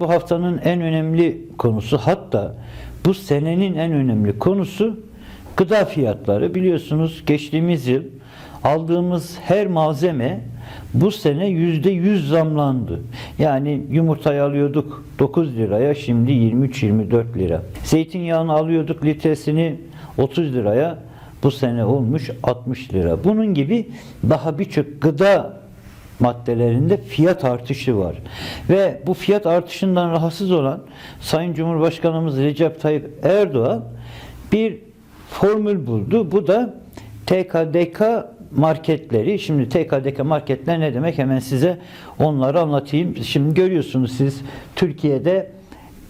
Bu haftanın en önemli konusu hatta bu senenin en önemli konusu gıda fiyatları. Biliyorsunuz geçtiğimiz yıl aldığımız her malzeme bu sene yüzde yüz zamlandı. Yani yumurtayı alıyorduk 9 liraya şimdi 23-24 lira. Zeytinyağını alıyorduk litresini 30 liraya bu sene olmuş 60 lira. Bunun gibi daha birçok gıda maddelerinde fiyat artışı var. Ve bu fiyat artışından rahatsız olan Sayın Cumhurbaşkanımız Recep Tayyip Erdoğan bir formül buldu. Bu da TKDK marketleri. Şimdi TKDK marketler ne demek? Hemen size onları anlatayım. Şimdi görüyorsunuz siz Türkiye'de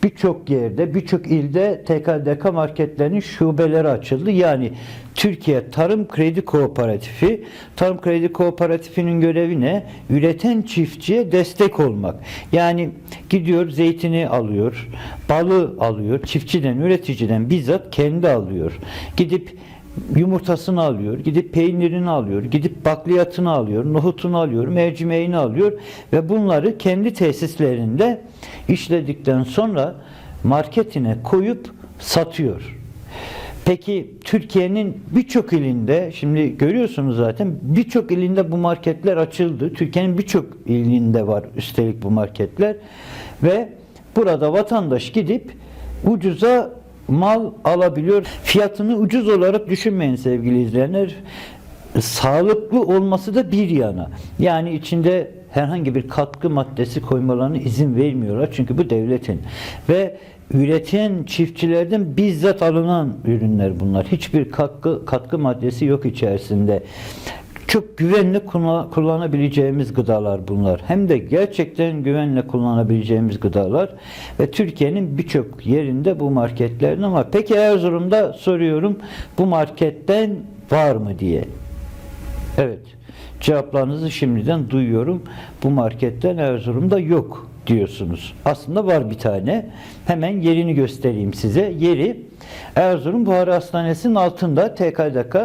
birçok yerde, birçok ilde TKDK marketlerinin şubeleri açıldı. Yani Türkiye Tarım Kredi Kooperatifi, Tarım Kredi Kooperatifi'nin görevi ne? Üreten çiftçiye destek olmak. Yani gidiyor zeytini alıyor, balı alıyor, çiftçiden, üreticiden bizzat kendi alıyor. Gidip yumurtasını alıyor, gidip peynirini alıyor, gidip bakliyatını alıyor, nohutunu alıyor, mercimeğini alıyor ve bunları kendi tesislerinde işledikten sonra marketine koyup satıyor. Peki Türkiye'nin birçok ilinde şimdi görüyorsunuz zaten birçok ilinde bu marketler açıldı. Türkiye'nin birçok ilinde var üstelik bu marketler ve burada vatandaş gidip ucuza mal alabiliyor. Fiyatını ucuz olarak düşünmeyin sevgili izleyenler. Sağlıklı olması da bir yana. Yani içinde herhangi bir katkı maddesi koymalarına izin vermiyorlar. Çünkü bu devletin. Ve üreten çiftçilerden bizzat alınan ürünler bunlar. Hiçbir katkı, katkı maddesi yok içerisinde. Çok güvenli kullan- kullanabileceğimiz gıdalar bunlar. Hem de gerçekten güvenle kullanabileceğimiz gıdalar. Ve Türkiye'nin birçok yerinde bu marketlerin ama peki Erzurum'da soruyorum bu marketten var mı diye. Evet. Cevaplarınızı şimdiden duyuyorum. Bu marketten Erzurum'da yok diyorsunuz. Aslında var bir tane. Hemen yerini göstereyim size. Yeri Erzurum Buhari Hastanesi'nin altında TKDK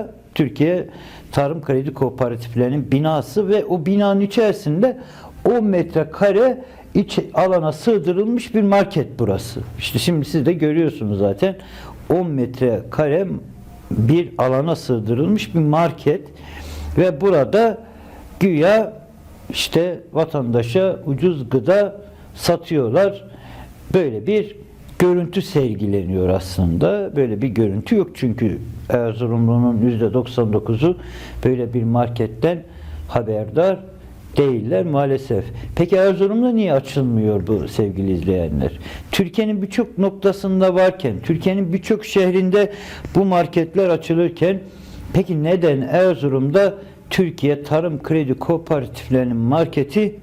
Türkiye Tarım Kredi Kooperatiflerinin binası ve o binanın içerisinde 10 metrekare iç alana sığdırılmış bir market burası. İşte şimdi siz de görüyorsunuz zaten 10 metrekare bir alana sığdırılmış bir market ve burada güya işte vatandaşa ucuz gıda satıyorlar. Böyle bir görüntü sergileniyor aslında. Böyle bir görüntü yok çünkü Erzurumlu'nun %99'u böyle bir marketten haberdar değiller maalesef. Peki Erzurum'da niye açılmıyor bu sevgili izleyenler? Türkiye'nin birçok noktasında varken, Türkiye'nin birçok şehrinde bu marketler açılırken peki neden Erzurum'da Türkiye Tarım Kredi Kooperatiflerinin marketi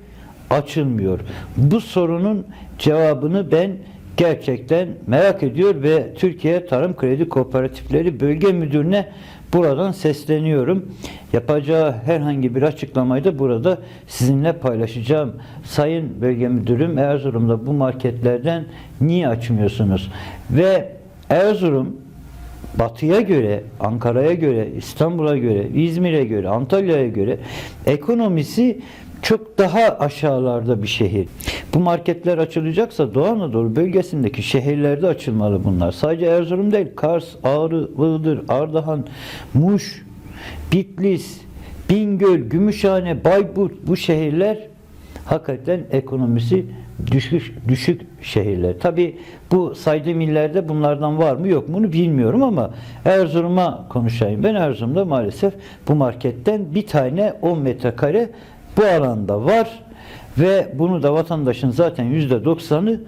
açılmıyor? Bu sorunun cevabını ben gerçekten merak ediyor ve Türkiye Tarım Kredi Kooperatifleri Bölge Müdürüne buradan sesleniyorum. Yapacağı herhangi bir açıklamayı da burada sizinle paylaşacağım. Sayın Bölge Müdürüm Erzurum'da bu marketlerden niye açmıyorsunuz? Ve Erzurum Batı'ya göre, Ankara'ya göre, İstanbul'a göre, İzmir'e göre, Antalya'ya göre ekonomisi çok daha aşağılarda bir şehir. Bu marketler açılacaksa Doğu Anadolu bölgesindeki şehirlerde açılmalı bunlar. Sadece Erzurum değil, Kars, Ağrı, Iğdır, Ardahan, Muş, Bitlis, Bingöl, Gümüşhane, Bayburt bu şehirler hakikaten ekonomisi düşük düşük şehirler. Tabi bu saydığım illerde bunlardan var mı yok mu bunu bilmiyorum ama Erzurum'a konuşayım. Ben Erzurum'da maalesef bu marketten bir tane 10 metrekare bu alanda var ve bunu da vatandaşın zaten %90'ı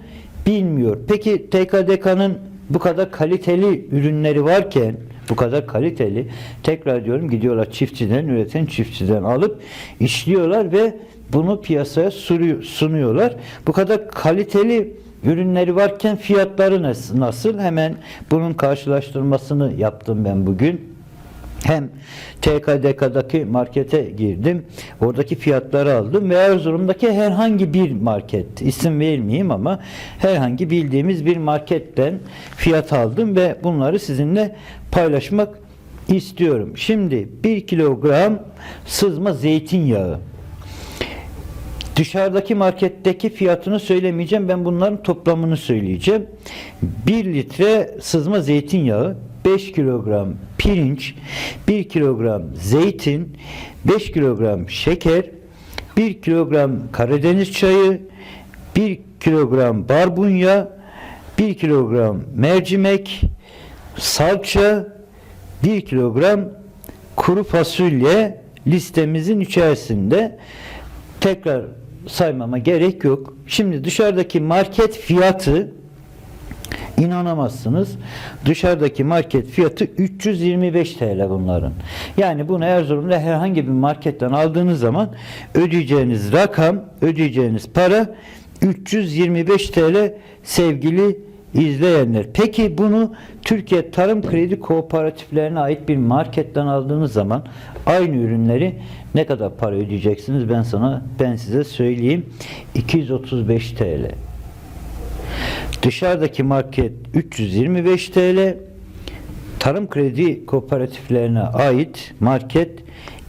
bilmiyor. Peki TKDK'nın bu kadar kaliteli ürünleri varken bu kadar kaliteli tekrar diyorum gidiyorlar çiftçiden üreten çiftçiden alıp işliyorlar ve bunu piyasaya sunuyorlar. Bu kadar kaliteli ürünleri varken fiyatları nas- nasıl? Hemen bunun karşılaştırmasını yaptım ben bugün. Hem TKDK'daki markete girdim. Oradaki fiyatları aldım ve Erzurum'daki herhangi bir market, isim vermeyeyim ama herhangi bildiğimiz bir marketten fiyat aldım ve bunları sizinle paylaşmak istiyorum. Şimdi 1 kilogram sızma zeytinyağı Dışarıdaki marketteki fiyatını söylemeyeceğim. Ben bunların toplamını söyleyeceğim. 1 litre sızma zeytinyağı, 5 kilogram pirinç, 1 kilogram zeytin, 5 kilogram şeker, 1 kilogram Karadeniz çayı, 1 kilogram barbunya, 1 kilogram mercimek, salça, 1 kilogram kuru fasulye listemizin içerisinde. Tekrar saymama gerek yok. Şimdi dışarıdaki market fiyatı inanamazsınız. Dışarıdaki market fiyatı 325 TL bunların. Yani bunu Erzurum'da herhangi bir marketten aldığınız zaman ödeyeceğiniz rakam, ödeyeceğiniz para 325 TL sevgili izleyenler. Peki bunu Türkiye Tarım Kredi Kooperatiflerine ait bir marketten aldığınız zaman aynı ürünleri ne kadar para ödeyeceksiniz ben sana ben size söyleyeyim 235 TL. Dışarıdaki market 325 TL. Tarım kredi kooperatiflerine ait market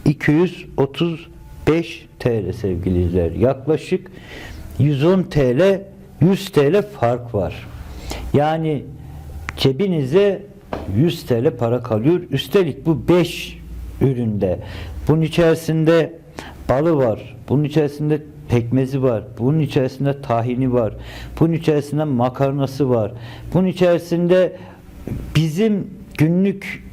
235 TL sevgili izler. Yaklaşık 110 TL 100 TL fark var. Yani cebinize 100 TL para kalıyor. Üstelik bu 5 üründe. Bunun içerisinde balı var. Bunun içerisinde pekmezi var. Bunun içerisinde tahini var. Bunun içerisinde makarnası var. Bunun içerisinde bizim günlük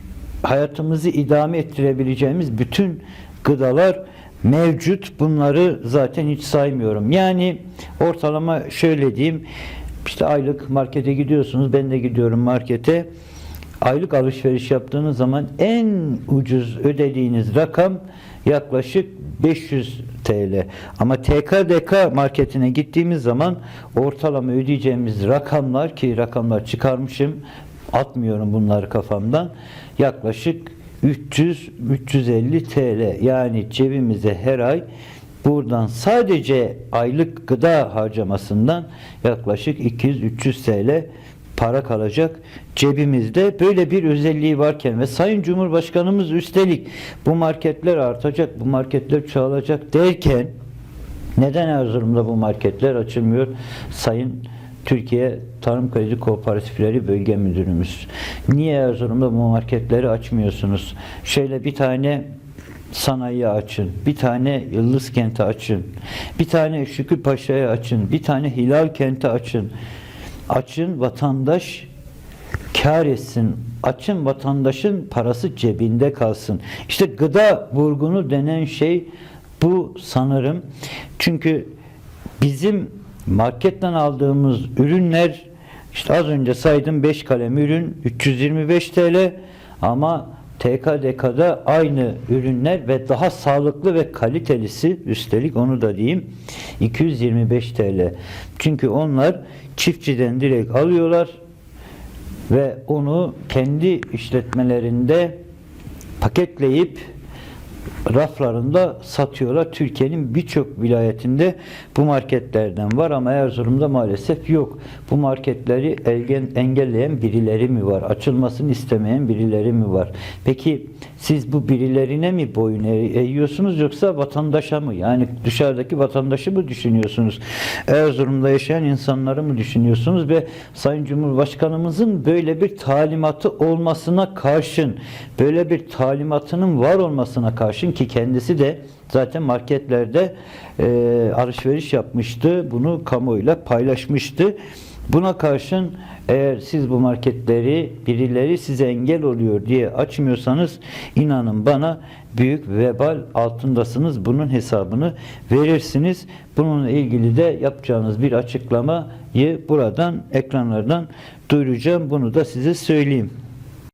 hayatımızı idame ettirebileceğimiz bütün gıdalar mevcut. Bunları zaten hiç saymıyorum. Yani ortalama şöyle diyeyim. İşte aylık markete gidiyorsunuz. Ben de gidiyorum markete. Aylık alışveriş yaptığınız zaman en ucuz ödediğiniz rakam yaklaşık 500 TL. Ama TKDK marketine gittiğimiz zaman ortalama ödeyeceğimiz rakamlar ki rakamlar çıkarmışım atmıyorum bunları kafamdan yaklaşık 300-350 TL yani cebimize her ay buradan sadece aylık gıda harcamasından yaklaşık 200-300 TL para kalacak cebimizde. Böyle bir özelliği varken ve Sayın Cumhurbaşkanımız üstelik bu marketler artacak, bu marketler çoğalacak derken neden Erzurum'da bu marketler açılmıyor? Sayın Türkiye Tarım Kredi Kooperatifleri Bölge Müdürümüz. Niye Erzurum'da bu marketleri açmıyorsunuz? Şöyle bir tane sanayi açın, bir tane Yıldız Kent'i açın, bir tane Şükrü Paşa'yı açın, bir tane Hilal Kent'i açın. Açın vatandaş kar etsin. Açın vatandaşın parası cebinde kalsın. İşte gıda vurgunu denen şey bu sanırım. Çünkü bizim marketten aldığımız ürünler işte az önce saydım 5 kalem ürün 325 TL ama TKDK'da aynı ürünler ve daha sağlıklı ve kalitelisi üstelik onu da diyeyim 225 TL. Çünkü onlar çiftçiden direkt alıyorlar ve onu kendi işletmelerinde paketleyip raflarında satıyorlar. Türkiye'nin birçok vilayetinde bu marketlerden var ama Erzurum'da maalesef yok. Bu marketleri engelleyen birileri mi var? Açılmasını istemeyen birileri mi var? Peki siz bu birilerine mi boyun eğ- eğiyorsunuz yoksa vatandaşa mı? Yani dışarıdaki vatandaşı mı düşünüyorsunuz? Erzurum'da yaşayan insanları mı düşünüyorsunuz? Ve Sayın Cumhurbaşkanımızın böyle bir talimatı olmasına karşın, böyle bir talimatının var olmasına karşın ki kendisi de zaten marketlerde e, alışveriş yapmıştı. Bunu kamuoyuyla paylaşmıştı. Buna karşın eğer siz bu marketleri birileri size engel oluyor diye açmıyorsanız inanın bana büyük vebal altındasınız. Bunun hesabını verirsiniz. Bununla ilgili de yapacağınız bir açıklamayı buradan ekranlardan duyuracağım. Bunu da size söyleyeyim.